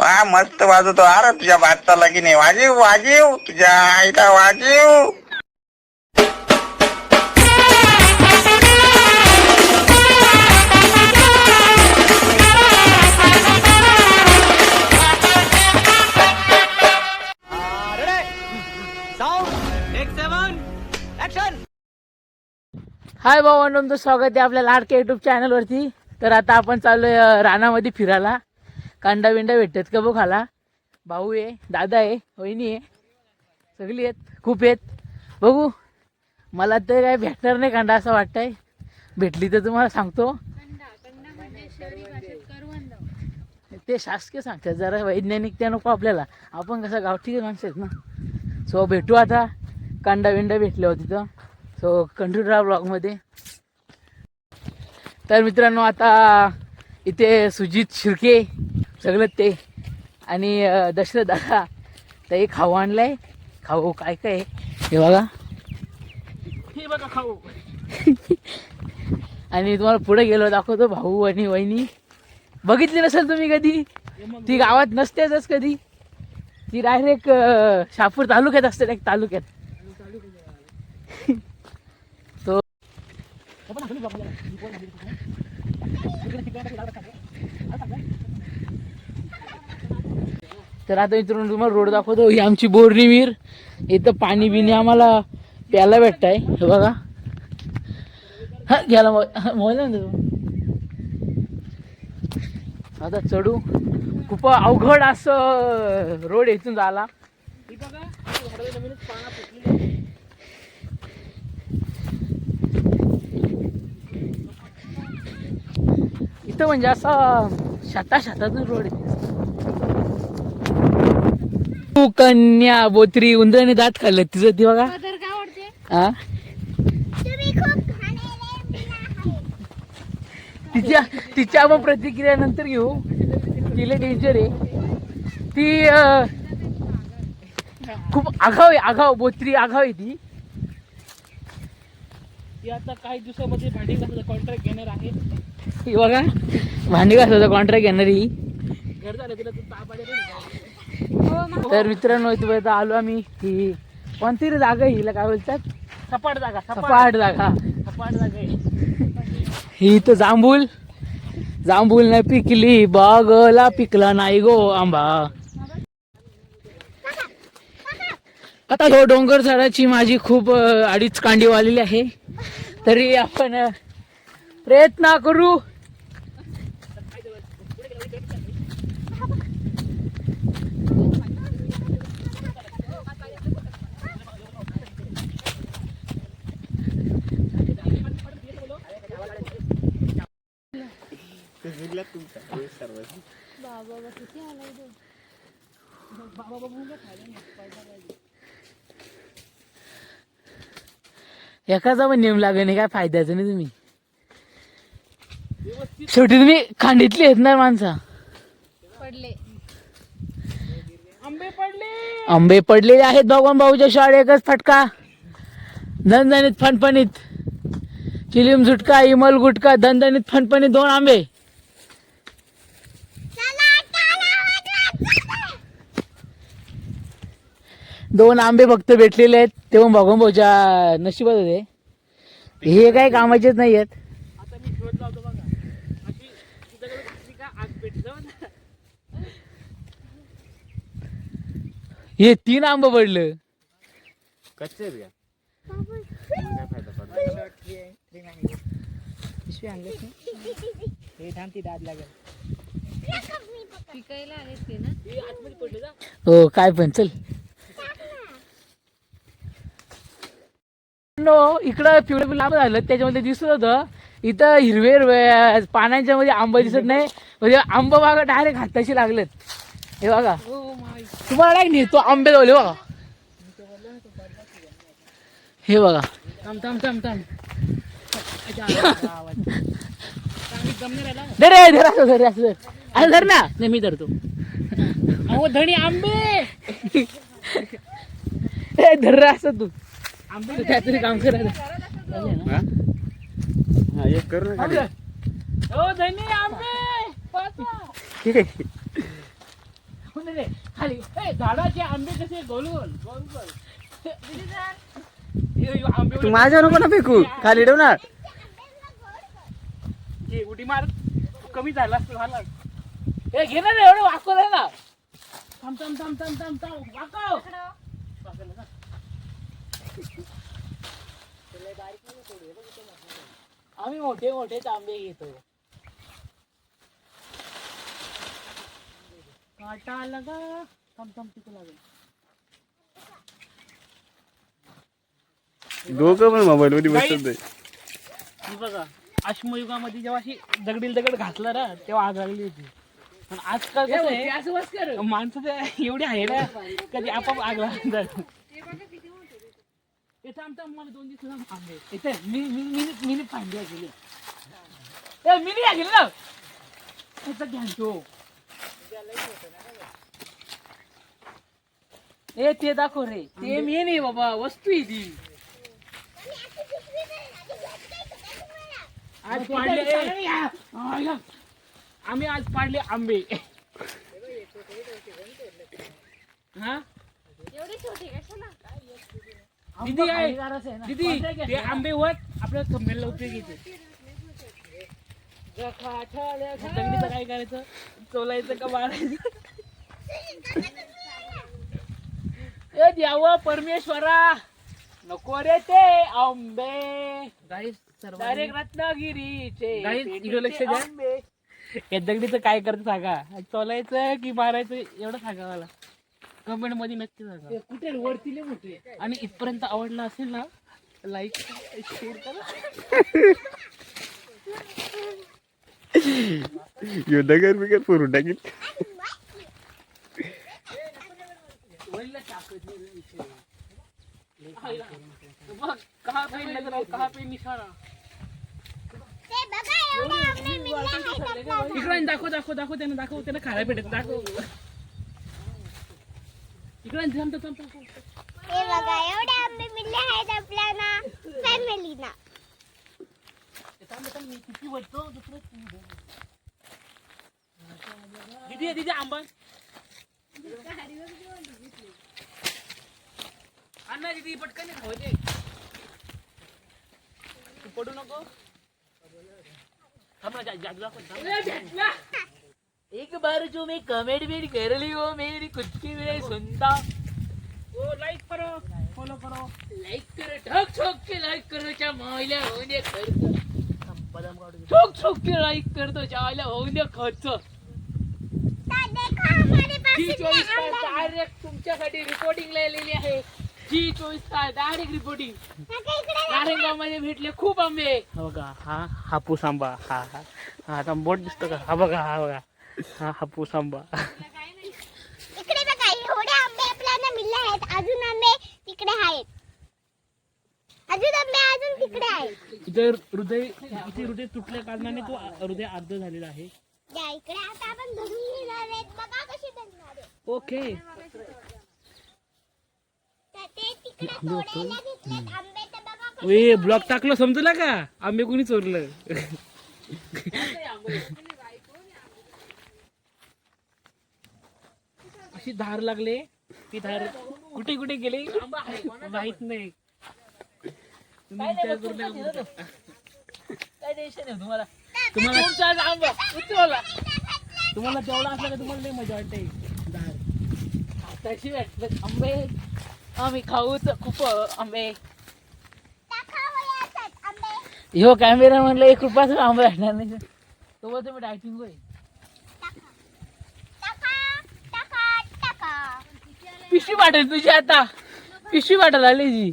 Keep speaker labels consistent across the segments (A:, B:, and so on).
A: वा मस्त वाजवतो. अरे तुझ्या भातचा की नाही वाजीव वाजीव. तुझ्या आईला वाजीव.
B: हाय भाऊ तुमचं स्वागत आहे आपल्या लाडके युट्यूब चॅनलवरती तर आता आपण चाललोय रानामध्ये फिरायला. कांडा बिंडा भेटतात का बघ खाला भाऊ आहे दादा आहे वहिनी आहे सगळी आहेत खूप आहेत. बघू मला तर काय भेटणार नाही कांदा असं वाटतंय. भेटली तर तुम्हाला सांगतो. ते शासकीय सांगतात जरा वैज्ञानिक त्या नको आपल्याला. आपण कसं गावठी माणसं आहेत ना. सो भेटू आता. कांडा बिंडा भेटले होते तिथं. सो कंट्युटर ब्लॉगमध्ये. तर मित्रांनो आता इथे सुजित शिर्के सगळं ते आणि दशरथ दादा तर एक खाऊ आणलाय खाऊ काय काय आहे? हे बघा हे बघा खाऊ आणि तुम्हाला पुढे गेलो दाखवतो भाऊ आणि वहिनी बघितली नसेल तुम्ही कधी ती गावात नसतेच कधी ती डायरेक्ट शहापूर तालुक्यात असते एक तालुक्यात तो तर आता इथून तुम्हाला रोड दाखवतो. ही आमची बोरणी विहीर. इथं पाणी बिणी आम्हाला प्यायला भेटतंय. हे बघा. हा घ्यायला मोबाईल ना तू. आता चढू. खूप अवघड असं रोड इथून झाला. इथं म्हणजे असा शाता शातातून रोड आहे. तू कन्या बोत्री उंदराने दात खाल्लं तिचं ती बघा. हा? तिच्या तिच्या आपण प्रतिक्रिया नंतर घेऊ. तिला डेंजर आहे. ती खूप आघाव आहे आघाव बोत्री आघाव आहे ती. ती आता काही दिवसामध्ये भांडी घासाचा कॉन्ट्रॅक्ट घेणार आहे. ही बघा. भांडी घासाचा कॉन्ट्रॅक्ट घेणार. ही घर झालं तिला तू ताप आले तर मित्रांनो इथं आलो आम्ही. ही कोणती रे जागा हिला काय बोलतात? सपाट जागा सपाट. जागा. सपाट जागा ही तर जांभूल जांभूल नाही पिकली बागला पिकला नाही गो आंबा. आता हो डोंगर झाडाची माझी खूप अडीच कांडी वालेली आहे. तरी आपण प्रयत्न करू. एकाचा पण नेम लागेल नाही काय फायद्याचं नाही तुम्ही. शेवटी तुम्ही खांडीतली आहेत ना माणसा.
C: पडले.
B: आंबे पडलेले आहेत भगवान भाऊच्या शाळे एकच फटका. दणदणीत फणफणीत. चिलीम झुटका इमल गुटका दणदणीत फणफणीत दोन आंबे. दोन आंबे फक्त भेटलेले आहेत. ते पण भगवान भाऊच्या नशिबात होते. हे काही कामाचेच नाही आहेत. हे तीन आंबे पडलं.
D: कच्चे आहेत का?
C: पिकायला आहेत ते ना?
B: हो काय पण चल. नो इकडं पिवळं पिवळं आंबं झालं त्याच्यामध्ये दिसत होतं इथं हिरवे हिरवे पाण्याच्या मध्ये आंबा दिसत नाही म्हणजे आंबा बघा डायरेक्ट हाताशी लागलेत. हे बघा. तुम्हाला नाही नेतो आंबे लावले बघा. हे बघा. धर धर असं, धर असं. असं धर. ना. नाही मी धरतो. अहो धणी आंबे! धर असं तू. आंबे काहीतरी काम करायचं
D: हा? एक कर ना खाली.
B: धनी आंबे पाचा. हो खाली. ए, झाडाचे आंबे कसे गोल गोल गोल हे, हे आंबे
D: तू माझ्या नको ना फेकू. खाली ठेव ना.
B: हे उडी मार. कमी झाला असतं झाला हे घे ना रे, एवढं वाकव आहे ना. थांब थांब थांब थांब थांब थांब. वाकव. आम्ही मोठे मोठे आंबे घेतो काटा लगा. थांब थांब तिथे लागेल.
D: दोघं पण मोबाईल मध्ये बसत नाही.
B: ही बघा अश्मयुगामध्ये जेव्हा अशी दगडील दगड घातला ना तेव्हा आग लागली होती. पण आजकाल माणसं ते एवढी आहे ना कधी आपाप आग लागतात इथं आमचा मला दोन दिवस आंबे इथे मी मी मी मी फांद्या गेली ए मी नाही गेली ना? इथं घ्या तो. ए ते दाखव रे. ते मी नाही बाबा वस्तू आहे ती. आज पाडले. आम्ही आज पाडले आंबे. हा
C: एवढी छोटी कशाला
B: दीदी आहे. दीदी ते आंबे वर आपल्या उपयोग येते. काय करायचं? चोलायचं का मारायचं ए द्यावं परमेश्वरा नको रे ते आंबे. डायरेक्ट रत्नागिरीचे
E: इकडे लक्ष द्या.
B: आंबे. या दगडीचं काय करतं सांगा? चोलायचं की मारायचं? एवढं सांगा मला. कमेंटमध्ये नक्की सांगा.
E: कुठे वरती लय मोठे
B: आणि इथपर्यंत आवडला असेल ना लाईक शेअर करा.
D: यो दगड बिगड फोडून टाकील
B: बघ कहा पे नजर कहा पे निशाणा.
C: ते बघा एवढे आंबे मिळले आहेत आपल्याला
B: इकडे आणि दाखव दाखव दाखव त्यांना दाखव त्यांना खायला भेटत दाखव. इकडे.
C: हे बघा एवढे आंबे मिळले आहेत आपल्याला फॅमिलीना.
B: दीदी दीदी आंबा अन्ना दीदी पटकन दे तू पडू नको थांब ना, जा- जादू दाखव, थांब. एक बार जो मैं कमेंट भी कर ली हो मेरी खुद की मैं सुनता। ओ लाइक करो फॉलो करो। लाइक करो ठोक ठोक के लाइक करो च्या मायला होऊन खर्च ठोक ठोक के लाइक होऊन दे खर्च
C: देखो हमारे पास
B: जी चोवीस तास डायरेक्ट तुमच्यासाठी रिपोर्टिंग लिहिलेली आहे. जी चोवीस तास डायरेक्ट रिपोर्टिंग नारायणगावमध्ये भेटले खूप आंबे. हा बघा हा हापूस आंबा हा हा. हा आता बोट दिसतो का? हा बघा हा बघा. हा हापूस आंबा
C: इकडे बघा एवढे आंबे आपल्याला मिळले आहेत. अजून आंबे तिकडे आहेत. अजून आंबे अजून तिकडे आहेत.
B: इथे हृदय इथे हृदय तुटल्या कारणाने तो हृदय अर्ध झालेला आहे.
C: या इकडे आता आपण धरून घेणार आहेत. बघा कशी धरणार आहे.
B: ओके.
C: तर ते तिकडे तोडायला घेतलेत आंबे. तर बघा कसे
B: वे ब्लॉक टाकलं समजला का? आंबे कोणी चोरलं? अशी धार लागले. ती धार कुठे कुठे गेले? माहीत नाही. तुम्ही विचार करू नका. काय टेन्शन आहे तुम्हाला? तुम्हाला तुमचा आंबा. उचलला तुम्हाला तेवढा असला का तुम्हाला लई मजा वाटते. धार. तशी वाटत. आंबे. आम्ही खाऊ तर खूप आंबे. ह्यो कॅमेरा म्हणलं एक रुपयाचा आंबा भेटणार नाही. तो तुम्ही डायटिंग होय
C: टाका टाका टाका
B: पिशवी वाटेल तुझी आता. पिशवी वाटायला आली जी.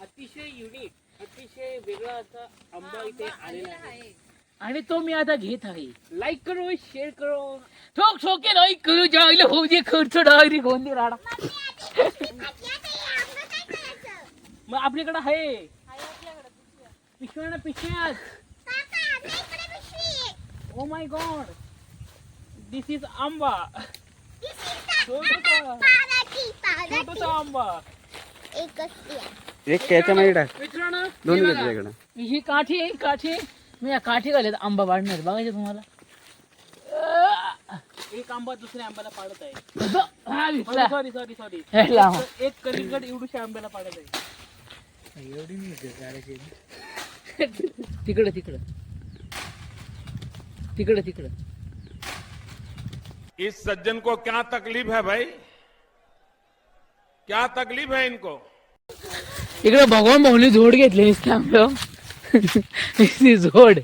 B: अतिशय युनिक अतिशय वेगळा असा आंबा इथे आलेला आहे. आणि तो मी आता घेत आहे. लाईक करो शेअर करो. ठोक ठोके लाईक करू जायला होऊ दे खर्च डायरेक्ट होऊन दे राडा
C: हे
B: मग आपल्याकडे आहे. पिशव्या ना पिशव्यात oh my God this is आंबा.
D: एक त्याच्या मध्ये टाक
B: मित्रांनो
D: दोन
B: हे बघा. ही काठी आहे काठी मी या काठी घालत आंबा वाढणार बघायचं तुम्हाला.
E: एक आंबा दुसऱ्या आंब्याला पाडत आहे.
B: हा.
E: Sorry sorry sorry. एक कलिंगड एवढूशा आंब्याला पाडत आहे.
B: तिकडं तिकडं. तिकडं तिकडं.
F: इस सज्जन को क्या तकलीफ है भाई? क्या तकलीफ है इनको?
B: इकडे भगवान भाऊनी झोड घेतली नुसती नुसती झोड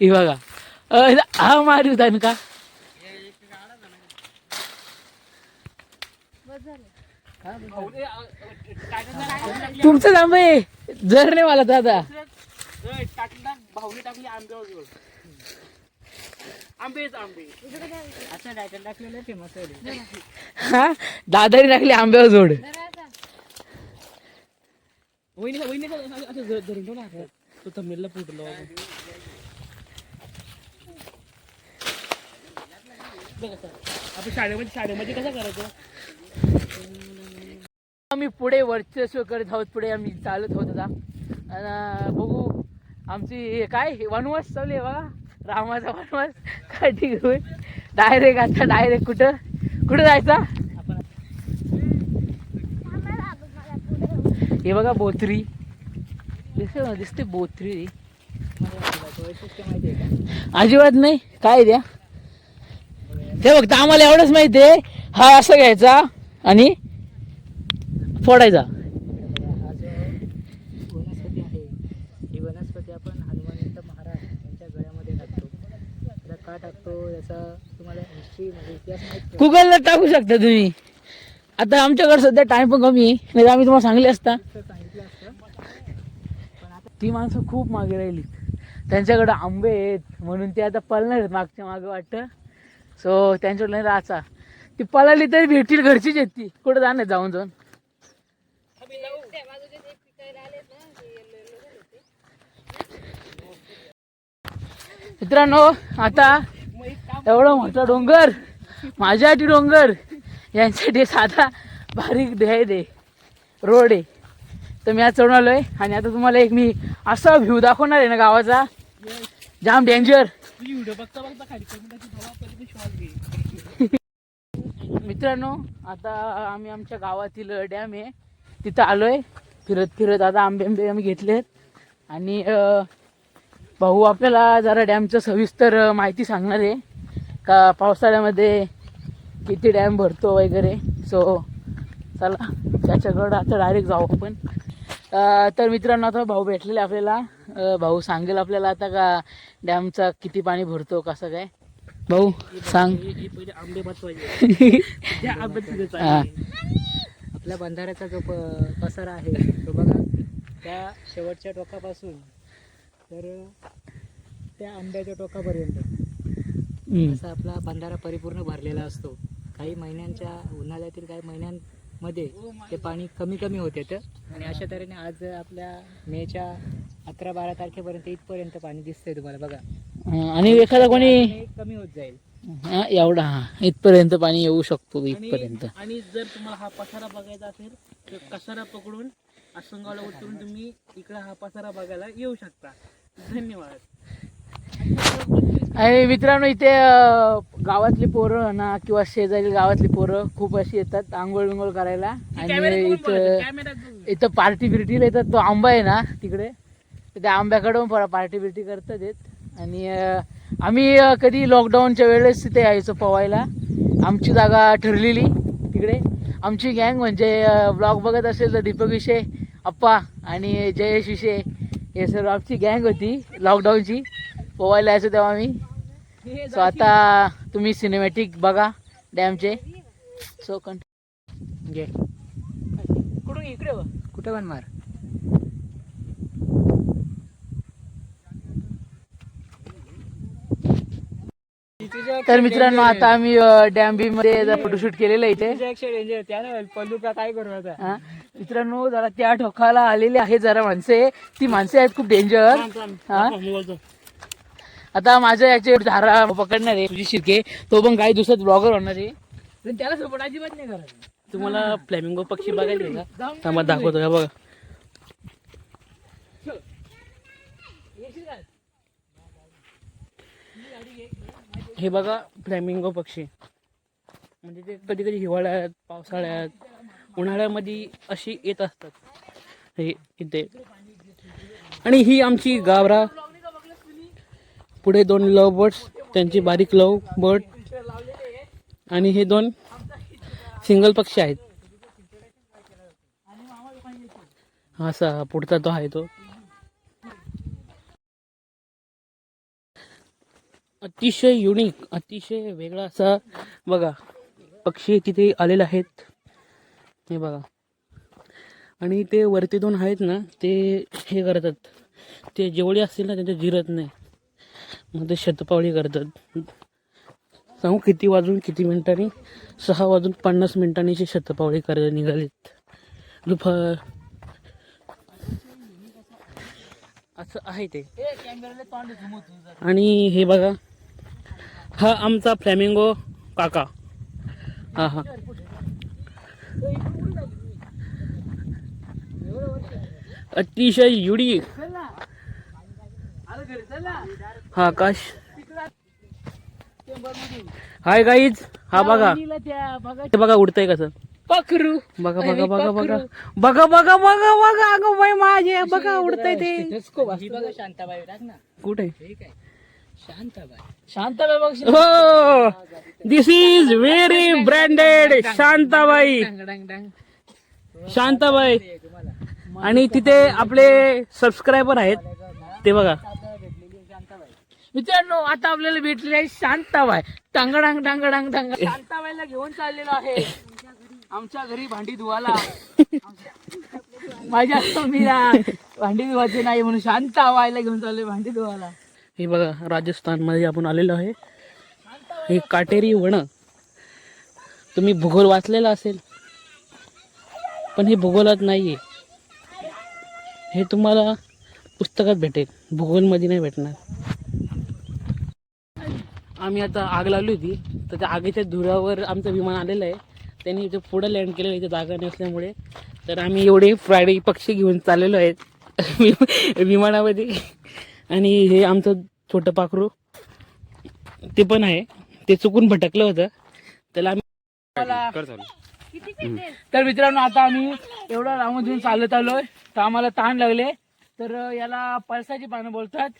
B: ही बघा. हा मारी होता का? तुमचं थांब आहे जर नाही मला दादा
E: टाकला. आंब्यावर आंबेच आंबे. असं टायटल टाकलेलं फेमस आहे.
B: हा? दादाने टाकली आंब्यावर जोड.
E: वहिनी वहिनी असं ध- धरून ठेव ना हातात. तो थंबनेलला फुटलो बघ असं. आपण शाळेमध्ये शाळेमध्ये कसं करायचं?
B: आम्ही पुढे वर्चस्व करत आहोत पुढे आम्ही चालत आहोत आता. आणि बघू. आमची काय? वनवास चालू आहे बघा. रामाचा वनवास काठी घेऊन डायरेक्ट आता डायरेक्ट कुठं? कुठं जायचा? हे बघा बोथरी दिसते दिसते बोथरी अजिबात नाही. काय द्या? ते बघता आम्हाला एवढंच माहिती आहे. हा असं घ्यायचा आणि फोडायचा
G: हा जो वनस्पती आहे ही वनस्पती आपण हनुमंत महाराज यांच्या गळ्यामध्ये टाकतो त्याला का तुम्हाला इतिहास माहीत?
B: गुगलला टाकू शकता तुम्ही. आता आमच्याकडे सध्या टाइम पण कमी आहे. नाही तर आम्ही तुम्हाला सांगले असता.
G: तर सांगितलं असतं.
B: ती माणसं खूप मागे राहिली त्यांच्याकडे आंबे आहेत म्हणून ते आता पळणार आहेत मागच्या मागे वाटतं. सो त्यांच्याकडे नाही राहायचा. ती पळाली तरी भेटतील घरचीच आहेत ती. कुठं जाणार जाऊन जाऊन? मित्रांनो आता एवढा मोठा डोंगर. माझ्यासाठी डोंगर. यांच्यासाठी साधा बारीक ध्याय दे. रोड आहे. तर मी आज चढून आहे आणि आता तुम्हाला एक मी असा व्ह्यू दाखवणार आहे ना गावाचा. जाम डेंजर
E: बघता
B: मित्रांनो आता आम्ही आमच्या गावातील डॅम आहे. तिथं आलोय. फिरत फिरत आता आंबे आंबे आम्ही घेतलेत. आणि भाऊ आपल्याला जरा डॅमचं सविस्तर माहिती सांगणार आहे. का पावसाळ्यामध्ये किती डॅम भरतो वगैरे? सो चला त्याच्याकडं आता डायरेक्ट जाऊ आपण. तर मित्रांनो आता भाऊ भेटलेले आपल्याला. भाऊ सांगेल आपल्याला आता का डॅमचा किती पाणी भरतो कसं काय? भाऊ सांग.
E: पहिले आंबे.
G: आपल्या बंधाऱ्याचा जो प पसारा आहे तो बघा त्या शेवटच्या टोकापासून तर त्या आंब्याच्या टोकापर्यंत. असा आपला बंधारा परिपूर्ण भरलेला असतो. काही महिन्यांच्या उन्हाळ्यातील काही महिन्यांमध्ये ते पाणी कमी कमी होत येतं. आणि अशा तऱ्हेने आज आपल्या मेच्या अकरा बारा तारखेपर्यंत इथपर्यंत पाणी दिसतंय तुम्हाला. बघा.
B: आणि एखादा कोणी
G: कमी होत जाईल.
B: हा, एवढा हा. इथपर्यंत पाणी येऊ शकतो इथपर्यंत.
E: आणि जर तुम्हाला हा पसारा बघायचा असेल तर कसारा पकडून आसनगावला उतरून तुम्ही इकडे हा पसारा बघायला येऊ शकता. धन्यवाद.
B: आणि मित्रांनो इथे गावातली पोरं ना किंवा शेजारी गावातली पोरं खूप अशी येतात आंघोळ बिंघोळ करायला. आणि इथं इथं पार्टी बिर्टीला येतात तो आंबा आहे ना तिकडे. त्या आंब्याकडून पण पार्टी बिर्टी करतात येत. आणि आम्ही कधी लॉकडाऊनच्या वेळेस तिथे यायचो पवायला आमची जागा ठरलेली तिकडे. आमची गँग म्हणजे ब्लॉग बघत असेल तर दीपक विषय अप्पा आणि जयेश विषय हे सर्व आमची गँग होती लॉकडाऊनची पोवायला यायचो तेव्हा आम्ही सो आता तुम्ही सिनेमॅटिक बघा डॅमचे सो कंट
G: घे.
B: कुठून इकडे.
G: कुठं पण मार.
B: तर मित्रांनो आता आम्ही डॅम बी मध्ये फोटोशूट केलेलं आहे इथे.
G: काय करू आता.
B: मित्रांनो जरा त्या ठोकाला आलेले आहे जरा माणसे. ती माणसे आहेत खूप डेंजर हा? आता माझ्या याचे धारा पकडणार आहे तुझी शिरके. तो पण काही दिवसात ब्लॉगर होणार आहे. पण त्याला सपोर्ट अजिबात नाही करायचं.
E: तुम्हाला फ्लॅमिंगो पक्षी बघायचे का? थांबा दाखवतो का? बघा. हे बघा फ्लॅमिंगो पक्षी. म्हणजे ते कधी कधी हिवाळ्यात पावसाळ्यात उन्हाळ्यामध्ये अशी येत असतात. हे इथे. आणि ही आमची गावरा पुढे दोन लव बर्ड्स त्यांची बारीक लव बर्ड आणि हे दोन सिंगल पक्षी आहेत. हा असा पुढचा तो आहे तो. अतिशय युनिक अतिशय वेगळा असा बघा पक्षी तिथे आलेले आहेत. हे बघा. आणि ते वरती दोन आहेत ना ते हे करतात. ते जेवढे असतील ना त्यांच्या जिरत नाही. मग ते शतपावली करतात. सांगू किती वाजून किती मिनिटांनी? सहा वाजून पन्नास मिनिटांनी शतपावली करायला निघालेत. दुपार असं आहे ते. आणि हे बघा हा आमचा फ्लॅमिंगो काका. हा हा. अतिशय युडी. हा आकाश हाय गाईज हा बघा. हे बघा उडतंय कसं.
B: पकरू
E: बघा बघा बघा बघा. बघा बघा बघा बघा. अगं बाई माझे बघा उडतंय ते.
G: ही बघा शांताबाई टाक ना.
E: कुठे?
G: ठीक आहे. शांताबाई.
B: शांताबाई बघ
E: हो. This is very branded Shantabai. Shantabai. आणि तिथे आपले सबस्क्रायबर आहेत. ते बघा.
B: मित्रांनो आता आपल्याला भेटले आहे शांताबाई. टांगडांग टांगडांग टांग शांताबाईला घेऊन चाललेलो आहे. आमच्या घरी भांडी धुवाला माझ्या मीरा भांडी धुवायचे नाही म्हणून शांताबाईला घेऊन चालले भांडी धुवाला
E: हे बघा राजस्थानमध्ये आपण आलेलो आहे. हे काटेरी वण. तुम्ही भूगोल वाचलेला असेल पण हे भूगोलात नाहीये. हे तुम्हाला पुस्तकात भेटेल भूगोलमध्ये नाही भेटणार. आम्ही आता आग लावली होती. तर त्या आगीच्या धुरावर आमचं विमान आलेलं आहे. त्यांनी इथे पुढं लँड केलेलं आहे इथे जागा नसल्यामुळे. तर आम्ही एवढे फ्रायडे पक्षी घेऊन चाललेलो आहेत विमानामध्ये. आणि हे आमचं छोटं पाखरू ते पण आहे. ते चुकून भटकलं होतं. त्याला आम्ही
B: तर मित्रांनो आता आम्ही एवढा रामधून चालत आलोय. तर आम्हाला ताण लागले. तर याला पळसाची पानं बोलतात.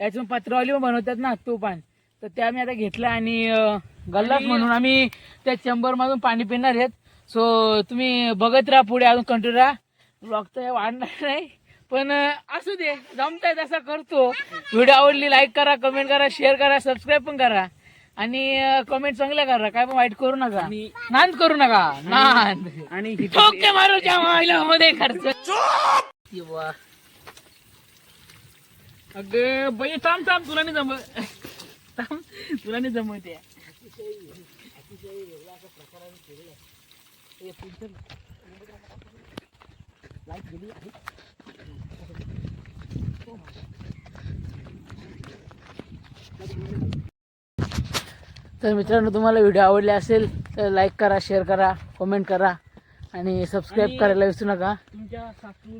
B: यातून पत्रावली पण बनवतात ना तो पान तर ते आम्ही आता घेतलं आणि अं, गल्लास म्हणून आम्ही त्या चेंबर मधून पाणी पिणार आहेत. सो तुम्ही बघत राहा पुढे अजून कंटिन्यू राहा. ब्लॉग तर वाढणार नाही पण असू दे जमताय तसा करतो. व्हिडिओ आवडली लाईक करा कमेंट करा शेअर करा सबस्क्राईब पण करा. आणि कमेंट चांगल्या करा काय पण वाईट करू नका. नांद करू नका. नांद.
E: आणि
B: मायला मध्ये खर्च. अगं बाई थांब थांब तुला नाही जम थांब तुला नाही जमत आहे. तर मित्रांनो तुम्हाला व्हिडिओ आवडले असेल तर लाईक करा शेअर करा कमेंट करा आणि सबस्क्राईब करायला विसरू नका.
E: तुमच्या सासू